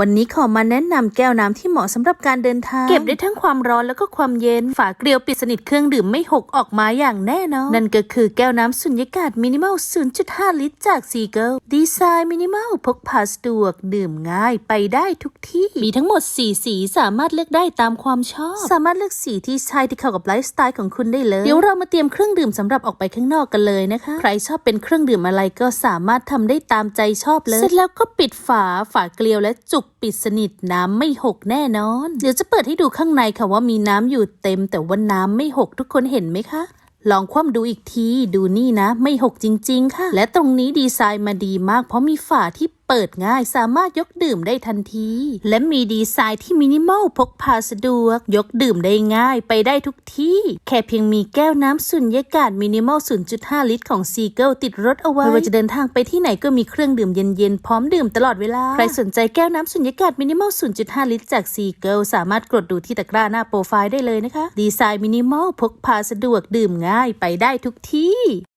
วันนี้ขอมาแนะนำแก้วน้ำที่เหมาะสำหรับการเดินทาง เก็บได้ทั้งความร้อนแล้วก็ความเย็น ฝาเกลียวปิดสนิทเครื่องดื่มไม่หกออกมาอย่างแน่นอน นั่นก็คือแก้วน้ำสุญญากาศมินิมอล 0.5 ลิตรจากซีเกิลดีไซน์มินิมอลพกพาสะดวก ดื่มง่ายไปได้ทุกที่ มีทั้งหมด 4 สีสามารถเลือกได้ตามความชอบ สามารถเลือกสีที่ใช่ที่เข้ากับไลฟ์สไตล์ของคุณได้เลย เดี๋ยวเรามาเตรียมเครื่องดื่มสำหรับออกไปข้างนอกกันเลยนะคะ ใครชอบเป็นเครื่องดื่มอะไรก็สามารถทำได้ตามใจชอบเลย เสร็จแล้วก็ปิดฝาฝาเกลียวและจุกปิดสนิทน้ำไม่หกแน่นอน เดี๋ยวจะเปิดให้ดูข้างในค่ะว่ามีน้ำอยู่เต็ม แต่ว่าน้ำไม่หกทุกคนเห็นไหมคะลองคว่ำดูอีกที ดูนี่นะ ไม่หกจริง ๆ ค่ะ และตรงนี้ดีไซน์มาดีมาก เพราะมีฝาที่เปิดง่ายสามารถยกดื่มได้ทันที และมีดีไซน์ที่มินิมอลพกพาสะดวก ยกดื่มได้ง่ายไปได้ทุกที่ แค่เพียงมีแก้วน้ำสุญญากาศมินิมอล 0.5 ลิตรของซีเกิลติดรถเอาไว้ไม่ว่าจะเดินทางไปที่ไหนก็มีเครื่องดื่มเย็นๆ พร้อมดื่มตลอดเวลา ใครสนใจแก้วน้ำสุญญากาศมินิมอล 0.5 ลิตรจากซีเกิลสามารถกดดูที่ตะกร้าหน้าโปรไฟล์ได้เลยนะคะ ดีไซน์มินิมอลพกพาสะดวกดื่มง่ายไปได้ทุกที่